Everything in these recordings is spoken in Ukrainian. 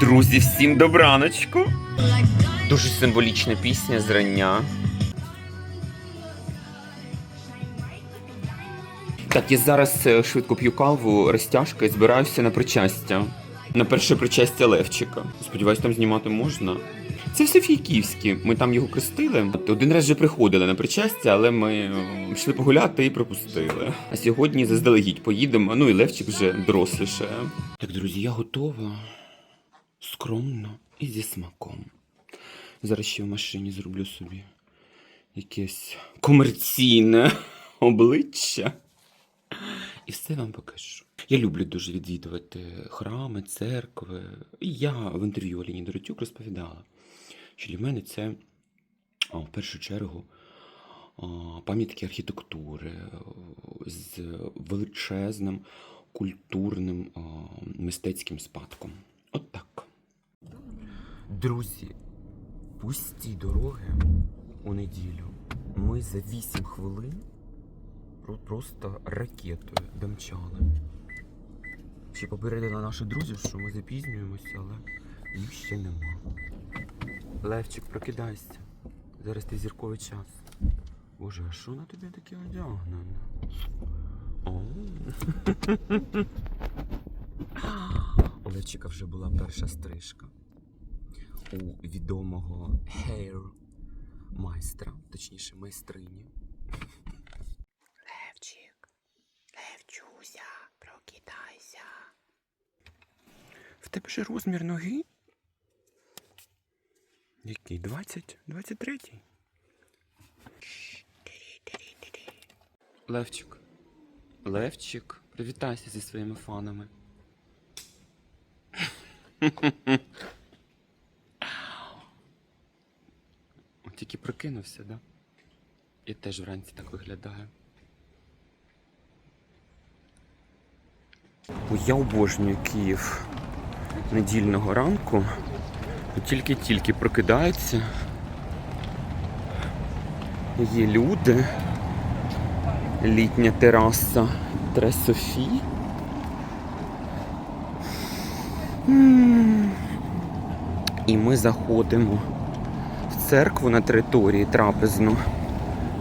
Друзі, всім добраночку. Дуже символічна пісня зрання. Так, я зараз е, швидко п'ю каву, розтяжка і збираюся на причастя. На перше причастя Левчика. Сподіваюсь, там знімати можна. Це все Фійківські. Ми там його крестили. Один раз вже приходили на причастя, але ми е, йшли погуляти і пропустили. А сьогодні заздалегідь поїдемо. Ну і Левчик вже доросліше. Так, друзі, я готова. Скромно і зі смаком. Зараз ще в машині зроблю собі якесь комерційне обличчя. І все вам покажу. Я люблю дуже відвідувати храми, церкви. Я в інтерв'ю Аліні Доротюк розповідала, що для мене це в першу чергу пам'ятки архітектури з величезним культурним мистецьким спадком. От так. Друзі, пусті дороги у неділю. Ми за 8 хвилин просто ракетою домчали. Ще попередила наших друзів, що ми запізнюємося, але їх ще нема. Левчик, прокидайся. Зараз ти зірковий час. Боже, а що на тобі таке одягнено? О. У Левчика вже була перша стрижка у відомого hair майстра, точніше майстрині. Левчик, Левчуся, прокидайся. В тебе ж розмір ноги? Який? 20? 23? Левчик. Левчик, привітайся зі своїми фанами. Тільки прокинувся, да? І теж вранці так виглядає. Я обожнюю Київ недільного ранку. Тільки-тільки прокидаються. Є люди. Літня тераса Тре Софі. І ми заходимо церкву на території трапезну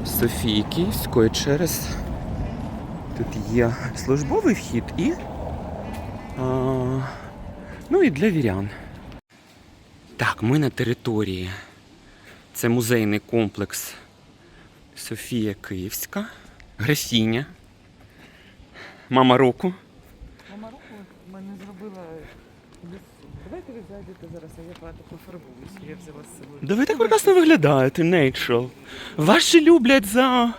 Софії Київської через тут є службовий вхід і а, ну і для вірян. Так, ми на території. Це музейний комплекс Софія Київська, графіня, мама року. Мама руку мене зробила лісу. Давайте ви зайдете зараз, а я правда пофарбуюсь. Я взяла з собою. Да ви так прекрасно виглядаєте, Нейчел. Ваші люблять за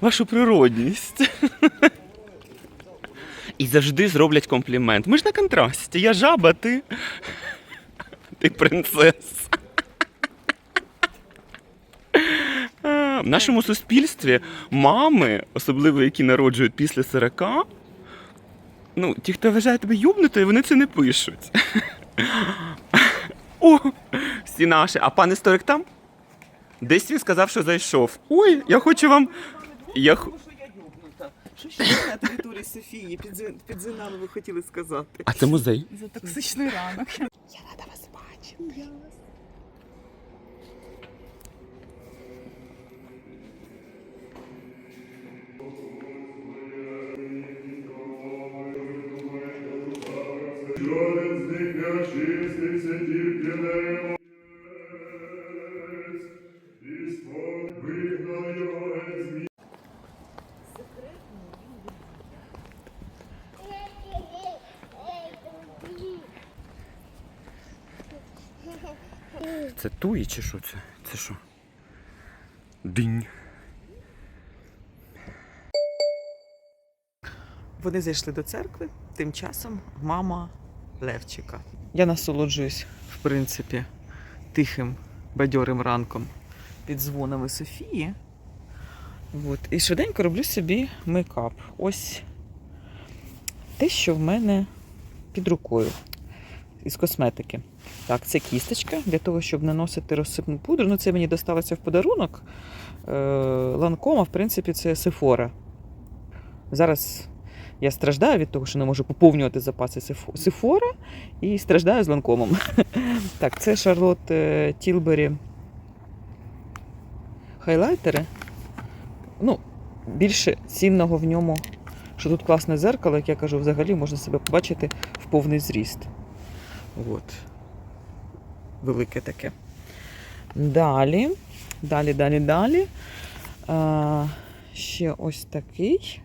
вашу природність. І завжди зроблять комплімент. Ми ж на контрасті. Я жаба, ти. Ти принцеса. В нашому суспільстві мами, особливо які народжують після 40, ну, ті, хто вважає тебе юбнутою, вони це не пишуть. О, всі наші. А пан історик там? Десь він сказав, що зайшов. Ой, я хочу вам. Я... х- Що я ще на території Софії під, Зин- під Зинами ви хотіли сказати? А це музей. За токсичний ранок. Я рада вас бачити. Жоден очистився, тільки не і спод вигнав його геть з міста. Це туї чи що це? Це що? Динь. Вони зайшли до церкви, тим часом мама Левчика. Я насолоджуюсь, в принципі, тихим, бадьорим ранком під дзвонами Софії. От. І швиденько роблю собі мейкап. Ось те, що в мене під рукою із косметики. Так, це кісточка для того, щоб наносити розсипну пудру. Ну, це мені досталося в подарунок. Е, Ланкома, в принципі, це Сефора. Зараз Я страждаю від того, що не можу поповнювати запаси сиф- сифора і страждаю з ланкомом. Так, це Шарлот е, Тілбері хайлайтери. Ну, більше цінного в ньому, що тут класне зеркало, як я кажу, взагалі можна себе побачити в повний зріст. От. Велике таке. Далі, далі, далі, далі. А, ще ось такий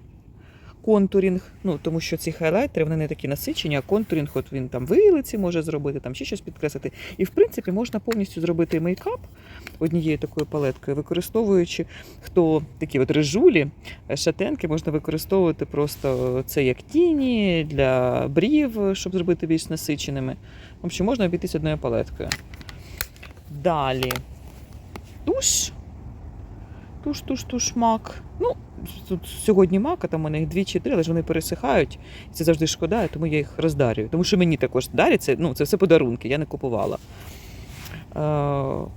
контурінг. Ну, тому що ці хайлайтери вони не такі насичені, а контурінг, от він там вилиці може зробити, там ще щось підкреслити. І в принципі можна повністю зробити мейкап однією такою палеткою, використовуючи хто такі от режулі, е, шатенки можна використовувати просто це як тіні для брів, щоб зробити більш насиченими. В общем, можна обійтись одною палеткою. Далі. Туш. Туш, туш, туш, мак. Ну, тут сьогодні мак, а там у мене їх дві чи три, але ж вони пересихають. І це завжди шкода, тому я їх роздарюю. Тому що мені також дарять, це, ну, це все подарунки, я не купувала.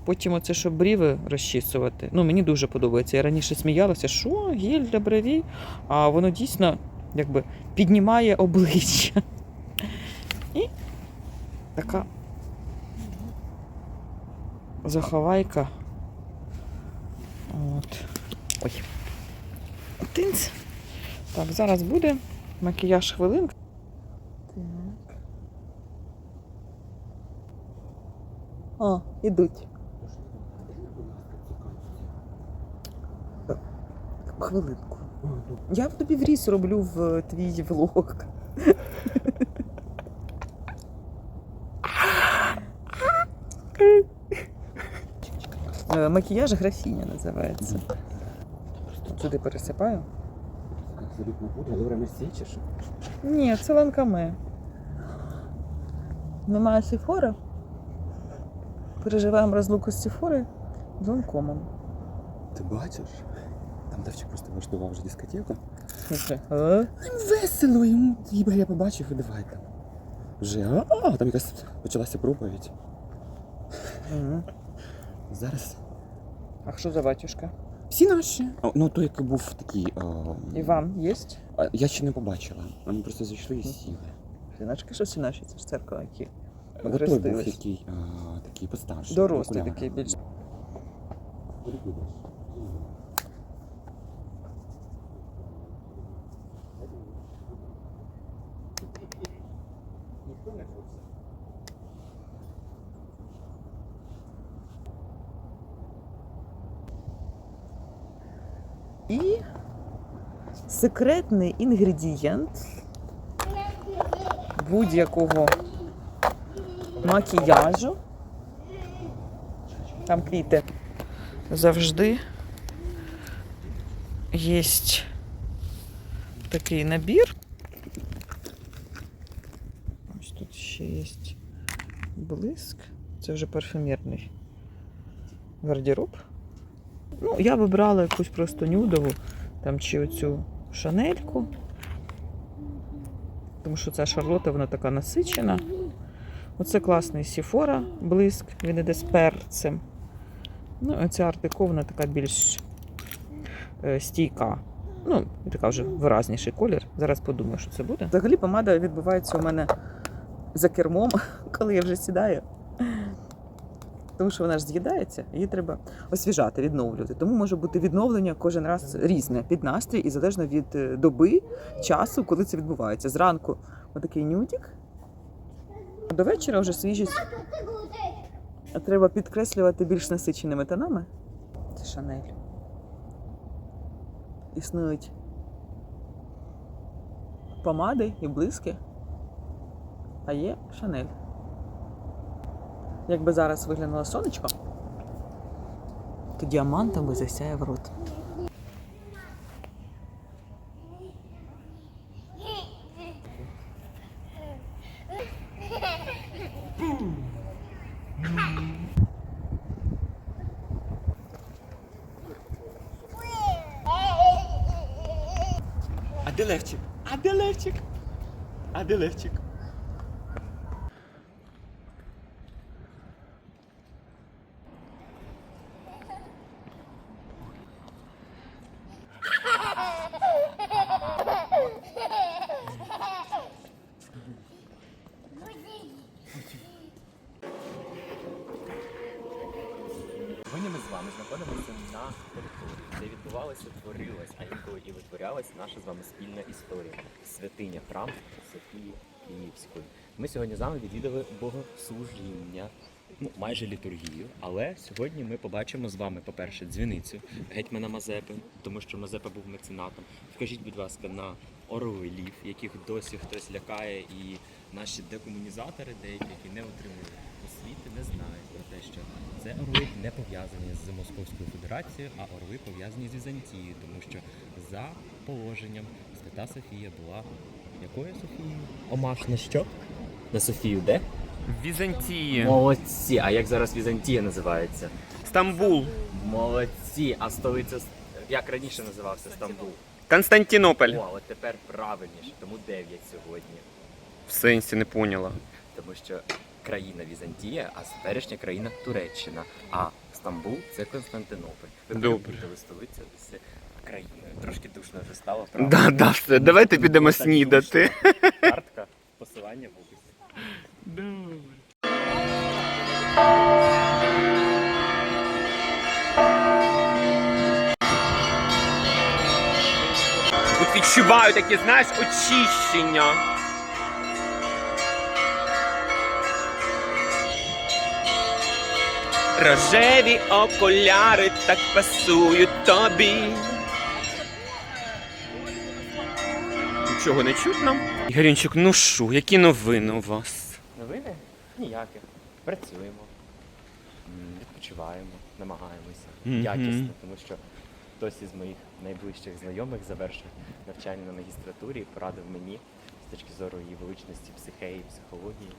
Потім оце, щоб бріви розчісувати. Ну, мені дуже подобається. Я раніше сміялася, що гель для бровей, а воно дійсно якби піднімає обличчя. І така заховайка. От. Ой. Тинц. Так, зараз буде макіяж хвилинка. Так. О, ідуть. Хвилинку. Я тобі вріз роблю в твій влог. Е, Макіяж графіня називається. Сюди пересипаю. Абсолютно буде, добре месячиш. Ні, це ланкаме. Немає сифора. Переживаємо розлуку з сифори з ланкомом. Ти бачиш? Там Давчик просто влаштував вже дискотеку. Слухай, а? Їм весело, йому хіба я побачив і давай там. Вже, а, там якась почалася проповідь. Мгм. Зараз. А що за батюшка? Всі наші. А, ну, той, який був такий. А, Іван є? а, я ще не побачила. Вони просто зайшли і сіли. Сіначки, що всі наші? Це ж церква, які А той був який, а, такий постарший. Дорослий такий більш. І секретний інгредієнт будь-якого макіяжу. Там квіти. Завжди є такий набір. Ось тут ще є блиск. Це вже парфюмерний гардероб. Ну, я вибрала якусь просто нюдову, там чи оцю шанельку. Тому що ця шарлота, вона така насичена. Оце класний Сіфора блиск, він іде з перцем. Ну, а ця артико, вона така більш е, стійка. Ну, така вже виразніший колір. Зараз подумаю, що це буде. Взагалі помада відбувається у мене за кермом, коли я вже сідаю. Тому що вона ж з'їдається, її треба освіжати, відновлювати. Тому може бути відновлення кожен раз різне під настрій і залежно від е, доби, часу, коли це відбувається. Зранку отакий нюдік, а до вечора вже свіжість. Треба підкреслювати більш насиченими тонами. Це Шанель. Існують помади і блиски, а є Шанель. Якби зараз виглянуло сонечко, то діамантом би засяяв рот. А де Левчик? А де Левчик? А де Левчик? Сьогодні ми з вами знаходимося на території, де відбувалося, творилось, а інколи і витворялась наша з вами спільна історія. Святиня храм Софії Київської. Ми сьогодні з вами відвідали богослужіння, ну майже літургію. Але сьогодні ми побачимо з вами, по-перше, дзвіницю гетьмана Мазепи, тому що Мазепа був меценатом. Скажіть, будь ласка, на орлів, яких досі хтось лякає, і наші декомунізатори, деякі, які не отримали освіти, не знають про те, що це орли не пов'язані з Московською Федерацією, а орли пов'язані з Візантією, тому що за положенням Свята Софія була якою Софією? Омаш на що? На Софію де? В Візантії. Молодці! А як зараз Візантія називається? Стамбул. Молодці! А столиця як раніше називався Стамбул? Константинополь. О, от тепер правильніше, тому 9 сьогодні. В сенсі не поняла. Тому що країна Візантія, а теперішня країна Туреччина. А Стамбул це Константинополь. Ви Добре. перепутали столицю з країною. Трошки душно вже стало, правда? Да, да, все. Давайте підемо Так снідати. душно. Картка, посилання в описі. Тут відчуваю таке, знаєш, очищення. Рожеві окуляри так пасують тобі. Нічого не чутно. Ігорінчик, ну що, які новини у вас? Новини? Ніяких. Працюємо, відпочиваємо, намагаємося Мгм. якісно, тому що хтось із моїх найближчих знайомих завершив навчання на магістратурі і порадив мені з точки зору її величності психеї, психології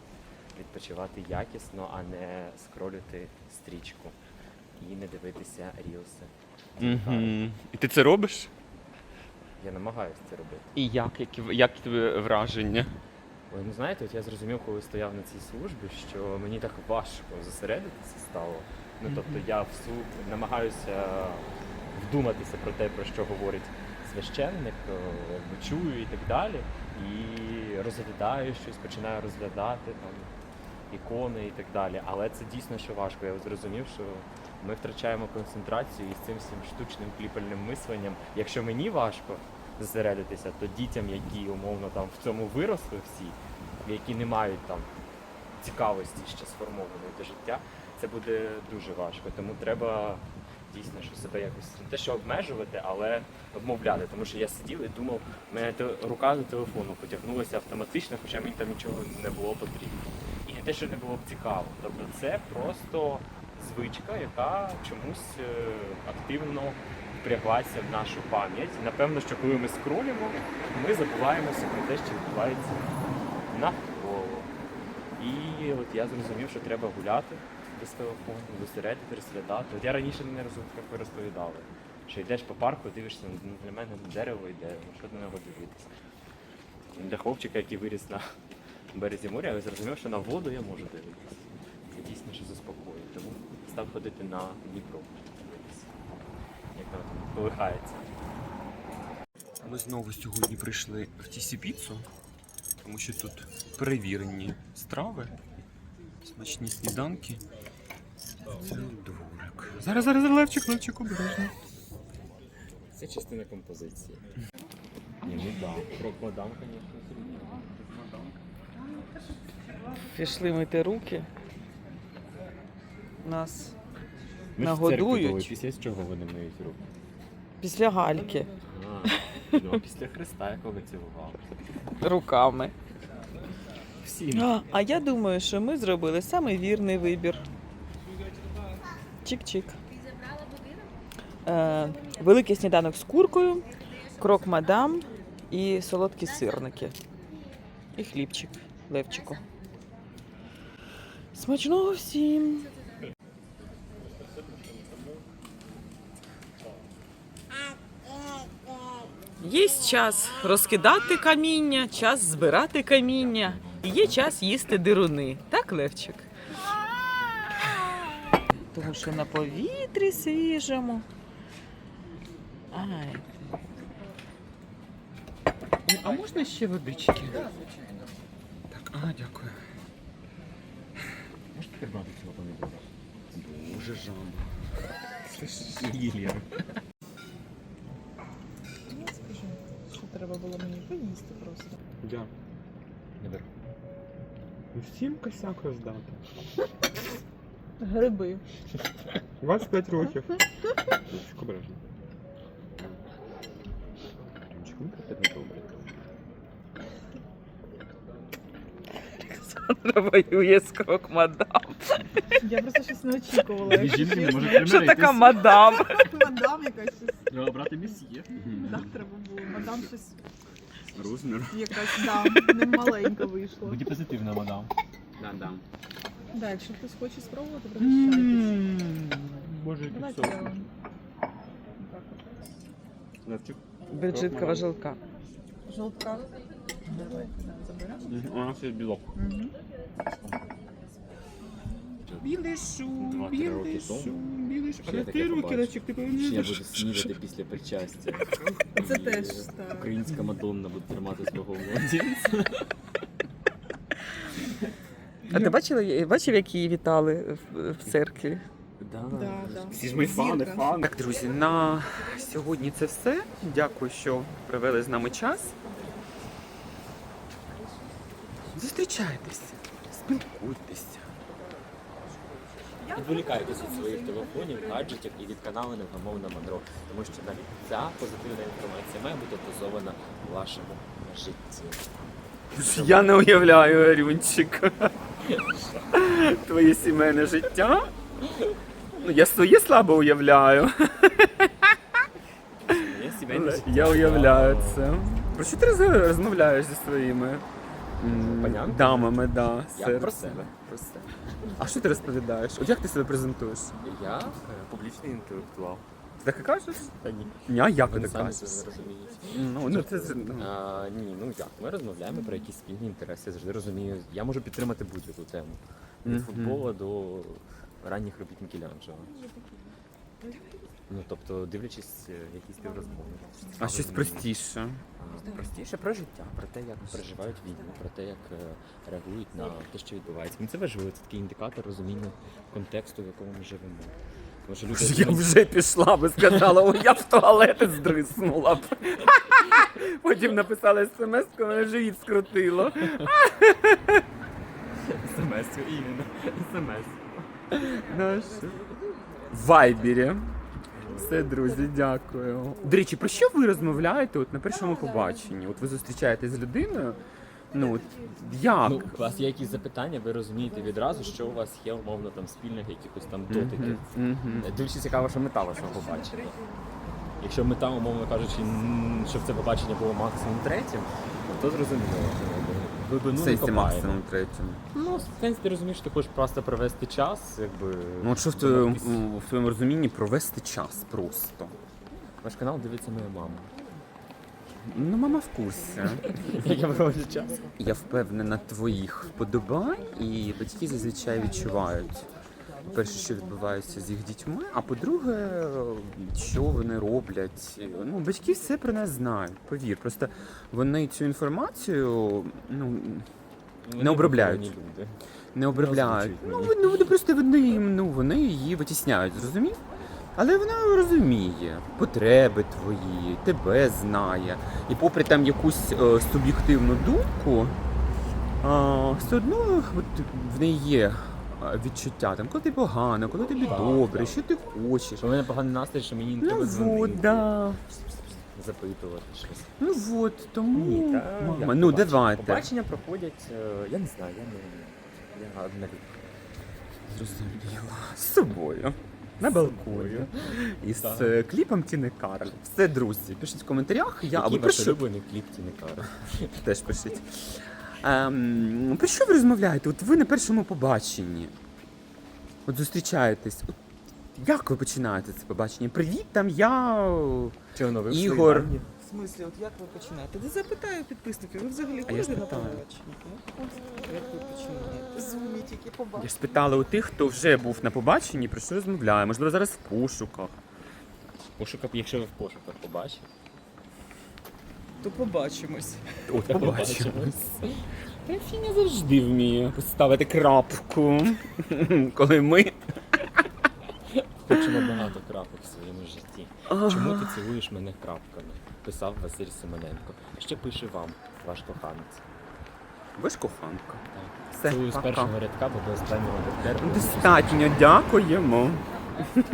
відпочивати якісно, а не скролити стрічку і не дивитися рілси. Угу. І ти це робиш? Я намагаюся це робити. І як? Які, як тебе враження? Ви ну знаєте, от я зрозумів, коли стояв на цій службі, що мені так важко зосередитися стало. Ну тобто я всу намагаюся вдуматися про те, про що говорить священник, е, якби чую і так далі. І розглядаю щось, починаю розглядати там ікони і так далі. Але це дійсно що важко. Я зрозумів, що ми втрачаємо концентрацію і з цим всім штучним кліпальним мисленням. Якщо мені важко зосередитися, то дітям, які умовно там в цьому виросли всі, які не мають там цікавості ще сформованої до життя, це буде дуже важко. Тому треба дійсно що себе якось не те, що обмежувати, але обмовляти. Тому що я сидів і думав, в мене те- рука до телефону потягнулася автоматично, хоча мені там нічого не було потрібно. І не те, що не було б цікаво. Тобто це просто звичка, яка чомусь е, активно впряглася в нашу пам'ять. Напевно, що коли ми скролимо, ми забуваємося про те, що відбувається навколо. І от я зрозумів, що треба гуляти без телефону, зосередити, розглядати. От я раніше не розумів, як ви розповідали, що йдеш по парку, дивишся ну, для мене дерево йде, ну що на нього дивитися. Для хлопчика, який виріс на березі моря, я зрозумів, що на воду я можу дивитися. Це дійсно що заспокоює. Тому став ходити на Дніпро, як воно там колихається. Ми знову сьогодні прийшли в Тісі Піцу, тому що тут перевірені страви, смачні сніданки. Це дворик. Зараз, зараз, Левчик, Левчик, обережно. Це частина композиції. Ні, ну так. Крок мадам, звісно, Пішли мити руки. У Нас Ми ж в Нагодують. були, Після чого вони миють руки? після гальки А, ну, після Христа, якого цілував. руками. Всі. А, а я думаю, що ми зробили саме вірний вибір. Чик-чик. Е, великий сніданок з куркою, крок мадам і солодкі сирники. І хлібчик, левчику. Смачного всім! Є час розкидати каміння, час збирати каміння. І є час їсти дируни. Так, Левчик? Тому що на повітрі свіжому. Ай. А можна ще водички? Так, а, дякую. Можете прибрати цього помідора? Дуже жаба. Гіллер. Ну, скажи, що треба було мені поїсти просто. Я. Не беру. Всім косяк роздати. Гриби. 25 років. Обережно. Чому ти не добре? Воює з крок мадам. Я просто щось не очікувала. Дві якщо жінки не чесно. можуть Що така мадам? Мадам якась щось. Треба брати місьє. Да, треба було. Мадам щось Розмір. якась, да, не маленька вийшла. Будь позитивна, мадам. Да, да. Да, якщо хтось хоче спробувати, пригощайтесь. Боже, Давайте я вам. Так. Левчик. Бюджеткова жилка. Жовтка. Давайте, да, заберемо. У нас є білок. Білий шум, роки тому білий шум. ще я таке побачив. Ти повинен Ще я буду снідати після причастя. Це І теж, так. Українська Мадонна буде тримати свого младенця. А ти бачила, бачив, як її вітали в, церкві? Да, да. Всі ж ми фани, фани. Так, друзі, на сьогодні це все. Дякую, що провели з нами час. Зустрічайтеся, спілкуйтеся. Відволікайтеся від своїх телефонів, гаджетів і від каналу Невгамовна Мандро, тому що навіть ця позитивна інформація має бути дозована в вашому житті. Я не уявляю, Арюнчик. Твоє сімейне життя. Ну, я своє слабо уявляю. Я уявляю це. Про що ти розмовляєш зі своїми Панянками? дамами, да, Я про себе. Про себе. А що ти розповідаєш? От як ти себе презентуєш? Я е, публічний інтелектуал. Ти так і кажеш? Та ні. Ні, а як ти Вони так самі кажеш? не розуміють. Ну, ну це ну. А, ні, ну як, ми розмовляємо про якісь спільні інтереси, я завжди розумію. Я можу підтримати будь-яку тему. Від Мгм. футбола до ранніх робіт Мікеланджело. Ну, тобто, дивлячись, е, якісь співрозмови. А щось простіше. Простіше про життя, про те, як переживають війну, про те, як е, реагують на те, що відбувається. Мені це важливо, це такий індикатор розуміння контексту, в якому ми живемо. Тому що люди Я вже пішла би сказала, о, я в туалети здриснула б. Потім написала смс, коли мене живіт скрутило. смс іменно смс. Ну. В Вайбері. Все, друзі, дякую. До речі, про що ви розмовляєте от на першому побаченні? От ви зустрічаєтесь з людиною. Ну, от як? Ну, у вас є якісь запитання, ви розумієте відразу, що у вас є умовно там спільних якихось там дотиків. Мгм. Дуже цікаво, що мета вашого побачення. Якщо мета, умовно кажучи, м, щоб це побачення було максимум третім, то зрозуміло. Глибину не копаємо. максимум третьому. Ну, в сенсі ти розумієш, ти хочеш просто провести час, якби. Ну, от що в твоєму, якийсь- в твоєму розумінні провести час просто. Ваш канал дивиться моя мама. Ну, мама в курсі. Як я проводжу час? Я впевнена твоїх вподобань, і батьки зазвичай відчувають. Перше, що відбувається з їх дітьми, а по-друге, що вони роблять. Ну, батьки все про нас знають, повір. Просто вони цю інформацію ну, Вони обробляють. не обробляють. озвучують Ну, вони, вони просто вони, їм, ну, вони її витісняють, зрозумів? Але вона розуміє потреби твої, тебе знає. І попри там якусь е, суб'єктивну думку, е, все одно от, в неї є відчуття, там, коли ти погано, коли тобі добре, так. що ти хочеш. В мене поганий настрій, що мені не Ну треба от, дзвонити, да. запитувати щось. Ну от, тому. Ні, та мама, як ну побачення? давайте. Побачення проходять, е, я не знаю, я не я однолюб. Зрозуміла. З собою. На балконі. Із Так. е, кліпом Тіни Кароль. Все, друзі, пишіть в коментарях. Я або Який ваш пишу, улюблений кліп Тіни Кароль? теж пишіть. Ем, про що ви розмовляєте? От ви на першому побаченні. От зустрічаєтесь. От як ви починаєте це побачення? Привіт, там я. Чи воно ви Ігор. В смислі, от як ви починаєте? Ти запитаю підписників, ви взагалі А я ходите на побачення? Як ви починаєте? Зумі тільки Я ж спитала у тих, хто вже був на побаченні, про що розмовляє. Можливо, зараз в пошуках. Пошукав, якщо ви в пошуках побачите. То побачимось. От побачимось. Фіня завжди вміє поставити крапку, коли ми Хочу набагато крапок в своєму житті. Чому ти цілуєш мене крапками? Писав Василь Симоненко. Ще пише вам, ваш коханець. Ви ж коханка. Все, Цілую з пока. першого рядка до останнього до Достатньо, дякуємо.